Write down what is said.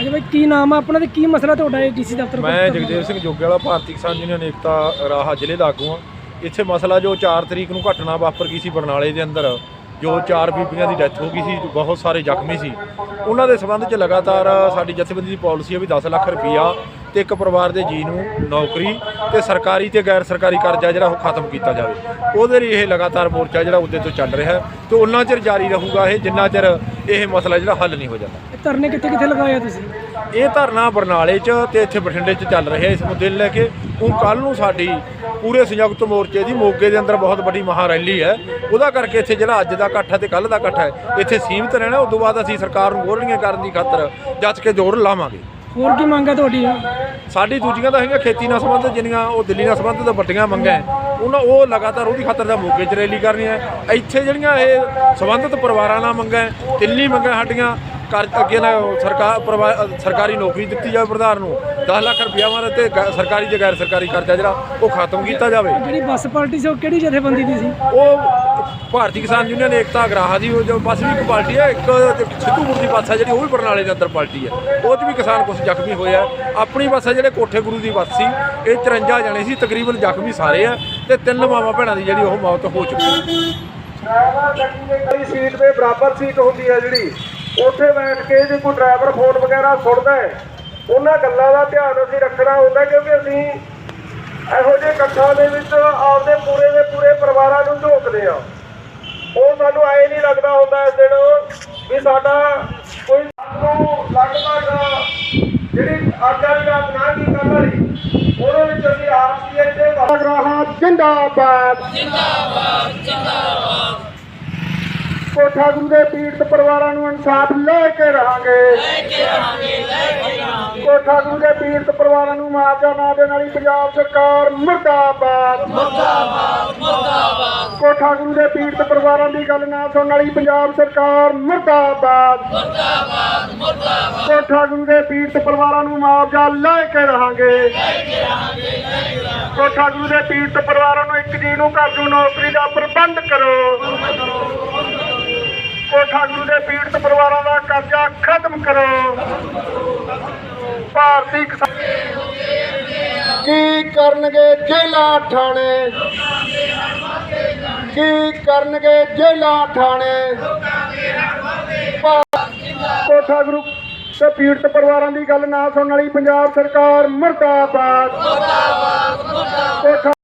ਹਾਂਜੀ ਬਾਈ, ਕੀ ਨਾਮ ਆ ਆਪਣਾ ਤੇ ਕੀ ਮਸਲਾ ਤੁਹਾਡਾ ਇਹ ਡੀਸੀ ਦਫ਼ਤਰ ਕੋਲ? ਮੈਂ ਜਗਦੇਵ ਸਿੰਘ ਜੋਗੇ ਵਾਲਾ, ਭਾਰਤੀ ਕਿਸਾਨ ਯੂਨੀਅਨ ਏਕਤਾ ਰਾਹਾ ਜ਼ਿਲ੍ਹੇ ਦਾ ਆਗੂ ਹਾਂ। ਇੱਥੇ ਮਸਲਾ ਜੋ 4 ਤਰੀਕ ਨੂੰ ਘਟਨਾ ਵਾਪਰ ਗਈ ਸੀ ਬਰਨਾਲੇ ਦੇ ਅੰਦਰ, ਜੋ ਚਾਰ ਬੀਬੀਆਂ ਦੀ ਡੈਥ ਹੋ ਗਈ ਸੀ, ਬਹੁਤ ਸਾਰੇ ਜ਼ਖਮੀ ਸੀ। ਉਹਨਾਂ ਦੇ ਸਬੰਧ 'ਚ ਲਗਾਤਾਰ ਸਾਡੀ ਜਥੇਬੰਦੀ ਦੀ ਪਾਲਿਸੀ ਹੈ ਵੀ 10 ਲੱਖ ਰੁਪਈਆ ਤੇ ਇੱਕ ਪਰਿਵਾਰ ਦੇ ਜੀ ਨੂੰ ਨੌਕਰੀ ਤੇ ਸਰਕਾਰੀ ਤੇ ਗੈਰ ਸਰਕਾਰੀ ਕਰਜ਼ਾ ਜਿਹੜਾ ਉਹ ਖਤਮ ਕੀਤਾ ਜਾਵੇ। ਉਹਦੇ ਲਈ ਇਹ ਲਗਾਤਾਰ ਮੋਰਚਾ ਜਿਹੜਾ ਉਹਦੇ ਤੋਂ ਚੱਲ ਰਿਹਾ ਹੈ। ਤੇ ਉਹਨਾਂ ਚਿਰ ਜਾਰੀ ਰਹੂਗਾ ਇਹ, ਜਿੰਨਾ ਚਿਰ ਇਹ ਮਸਲਾ ਜਿਹੜਾ ਹੱਲ ਨਹੀਂ ਹੋ ਜਾਂਦਾ। ਇਹ ਧਰਨੇ ਕਿੱਥੇ ਕਿੱਥੇ ਲਗਾਏ ਆ ਤੁਸੀਂ? ਇਹ ਧਰਨਾ ਬਰਨਾਲੇ 'ਚ ਤੇ ਇੱਥੇ ਬਠਿੰਡੇ 'ਚ ਚੱਲ ਰਿਹਾ ਇਸ ਮੁੱਦੇ ਨੂੰ ਲੈ ਕੇ। ਉਹ ਕੱਲ ਨੂੰ ਸਾਡੀ ਪੂਰੇ ਸੰਯੁਕਤ ਮੋਰਚੇ ਦੀ ਮੋਗੇ ਦੇ ਅੰਦਰ ਬਹੁਤ ਵੱਡੀ ਮਹਾ ਰੈਲੀ ਹੈ। ਉਹਦਾ ਕਰਕੇ ਇੱਥੇ ਜਿਹੜਾ ਅੱਜ ਦਾ ਇਕੱਠ ਹੈ ਤੇ ਕੱਲ ਦਾ ਇਕੱਠ ਹੈ ਇੱਥੇ ਸੀਮਿਤ ਰਹਿਣਾ ਉਸ ਤੋਂ ਬਾਅਦ ਅਸੀਂ ਸਰਕਾਰ ਨੂੰ ਗੋਰਲੀਆਂ ਕਰਨ ਦੀ ਖਾਤਰ ਜੱਜ ਕੇ ਜ਼ੋਰ ਲਾਵਾਂਗੇ। ਹੋਰ ਕੀ ਮੰਗ ਹੈ ਤੁਹਾਡੀ? ਸਾਡੀ ਦੂਜੀਆਂ ਤਾਂ ਹੈਗੀਆਂ ਖੇਤੀ ਨਾਲ ਸੰਬੰਧਿਤ ਜਿੰਨੀਆਂ ਉਹ ਦਿੱਲੀ ਨਾਲ ਸੰਬੰਧਿਤ ਵੱਡੀਆਂ ਮੰਗਾਂ ਹੈ, ਉਹਨਾਂ ਉਹ ਲਗਾਤਾਰ ਉਹਦੀ ਖਾਤਰ ਦਾ ਮੌਕੇ 'ਚ ਰੈਲੀ ਕਰਨੀ ਹੈ। ਇੱਥੇ ਜਿਹੜੀਆਂ ਇਹ ਸੰਬੰਧਿਤ ਪਰਿਵਾਰਾਂ ਨਾਲ ਮੰਗਾਂ ਹੈ, ਤਿੰਨੀ ਮੰਗਾਂ ਸਾਡੀਆਂ ਕਰ ਅੱਗੇ ਨਾ ਸਰਕਾਰ ਪਰਿਵਾ- ਸਰਕਾਰੀ ਨੌਕਰੀ ਦਿੱਤੀ ਜਾਵੇ ਪ੍ਰਧਾਨ ਨੂੰ 10 ਲੱਖ ਰੁਪਇਆ ਮਾਰੇ ਤੇ ਗ- ਸਰਕਾਰੀ ਤੇ ਗੈਰ ਸਰਕਾਰੀ ਕਰਜ਼ਾ ਜਿਹੜਾ ਉਹ ਖਤਮ ਕੀਤਾ ਜਾਵੇ। ਜਿਹੜੀ ਬੱਸ ਪਾਰਟੀ ਸੀ ਉਹ ਕਿਹੜੀ ਜਥੇਬੰਦੀ ਦੀ ਸੀ? ਉਹ ਭਾਰਤੀ ਕਿਸਾਨ ਯੂਨੀਅਨ ਏਕਤਾ ਅਗਰਾਹਾ ਦੀ ਉਹ ਜੋ ਬੱਸ ਵੀ ਇੱਕ ਪਾਰਟੀ ਹੈ ਇੱਕ ਸਿੱਧੂਪੁਰ ਦੀ ਬੱਸ ਹੈ ਜਿਹੜੀ ਉਹ ਵੀ ਬਰਨਾਲੇ ਦੇ ਅੰਦਰ ਪਾਰਟੀ ਹੈ। ਉਹ 'ਚ ਵੀ ਕਿਸਾਨ ਕੁਝ ਜ਼ਖਮੀ ਹੋਏ ਆ ਆਪਣੀ ਬੱਸ ਹੈ ਜਿਹੜੇ ਕੋਠੇ ਗੁਰੂ ਦੀ ਬੱਸ ਸੀ ਇਹ 54 ਜਣੇ ਸੀ ਤਕਰੀਬਨ ਜ਼ਖਮੀ ਸਾਰੇ ਆ ਤੇ ਤਿੰਨ ਮਾਵਾਂ ਭੈਣਾਂ ਦੀ ਜਿਹੜੀ ਉਹ ਮੌਤ ਹੋ ਚੁੱਕੀ ਹੈ। ਸੀਟ ਤੇ ਬਰਾਬਰ ਸੀਟ ਹੁੰਦੀ ਹੈ ਜਿਹੜੀ। ਉੱਥੇ ਬੈਠ ਕੇ ਜੇ ਕੋਈ ਡਰਾਈਵਰ ਫੋਨ ਵਗੈਰਾ ਸੁਣਦਾ ਹੈ ਉਹਨਾਂ ਗੱਲਾਂ ਦਾ ਧਿਆਨ ਅਸੀਂ ਰੱਖਣਾ ਹੁੰਦਾ ਕਿਉਂਕਿ ਅਸੀਂ ਇਹੋ ਜਿਹੇ ਇਕੱਠਾਂ ਦੇ ਵਿੱਚ ਆਪਦੇ ਪੂਰੇ ਦੇ ਪੂਰੇ ਪਰਿਵਾਰਾਂ ਨੂੰ ਝੋਕਦੇ ਆ ਉਹ ਸਾਨੂੰ ਐ ਨਹੀਂ ਲੱਗਦਾ ਹੁੰਦਾ ਇਸ ਦਿਨ ਵੀ ਸਾਡਾ ਕੋਈ ਨੂੰ ਲਗਭਗ ਜਿਹੜੀ ਅੱਜ ਵਾਲੀ ਰਾਤ ਨਾ ਕੀ ਕਰਨ ਵਾਲੀ ਉਹਦੇ ਵਿੱਚ ਅਸੀਂ ਆਪ ਹੀ ਇੱਥੇ ਗ੍ਰਾਹਾਂ ਜਿੰਦਾਬਾਦ। ਕੋਠਾ ਗੁਰੂ ਦੇ ਪੀੜਤ ਪਰਿਵਾਰਾਂ ਨੂੰ ਇਨਸਾਫ ਲੈ ਕੇ ਰਹਾਂਗੇ। ਲੈ ਕੇ ਰਹਾਂਗੇ ਲੈ ਕੇ ਰਹਾਂਗੇ। ਕੋਠਾ ਗੁਰੂ ਦੇ ਪੀੜਤ ਪਰਿਵਾਰਾਂ ਨੂੰ ਮੁਆਵਜ਼ਾ ਨਾ ਦੇਣ ਵਾਲੀ ਪੰਜਾਬ ਸਰਕਾਰ ਮੁਰਦਾਬਾਦ। ਮੁਰਦਾਬਾਦ ਮੁਰਦਾਬਾਦ। ਕੋਠਾ ਗੁਰੂ ਦੇ ਪੀੜਤ ਪਰਿਵਾਰਾਂ ਦੀ ਗੱਲ ਨਾ ਸੁਣਨ ਵਾਲੀ ਪੰਜਾਬ ਸਰਕਾਰ ਮੁਰਦਾਬਾਦ। ਮੁਰਦਾਬਾਦ ਮੁਰਦਾਬਾਦ। ਕੋਠਾ ਗੁਰੂ ਦੇ ਪੀੜਤ ਪਰਿਵਾਰਾਂ ਨੂੰ ਮੁਆਵਜ਼ਾ ਲੈ ਕੇ ਰਹਾਂਗੇ। ਲੈ ਕੇ ਰਹਾਂਗੇ ਲੈ ਕੇ ਰਹਾਂਗੇ। ਕੋਠਾ ਗੁਰੂ ਦੇ ਪੀੜਤ ਪਰਿਵਾਰਾਂ ਨੂੰ ਇੱਕ ਜੀ ਨੂੰ ਘਰ ਨੂੰ ਨੌਕਰੀ ਦਾ ਪ੍ਰਬੰਧ ਕਰੋ। ਕੋਠਾ ਦੇ ਪੀੜਤ ਪਰਿਵਾਰਾਂ ਦਾ ਕਰਜ਼ਾ ਖਤਮ ਕਰੋ। ਭਾਰਤੀ ਕੀ ਕਰਨਗੇ ਜੇਲਾ ਠਾਣੇ ਕੀ ਕਰਨਗੇ ਜੇਲਾ ਠਾਣੇ ਕੋਠਾ ਗੁਰੂ ਤੇ ਪੀੜਤ ਪਰਿਵਾਰਾਂ ਦੀ ਗੱਲ ਨਾ ਸੁਣਨ ਵਾਲੀ ਪੰਜਾਬ ਸਰਕਾਰ ਮਰਦਾਬਾਦ। ਕੋਠਾ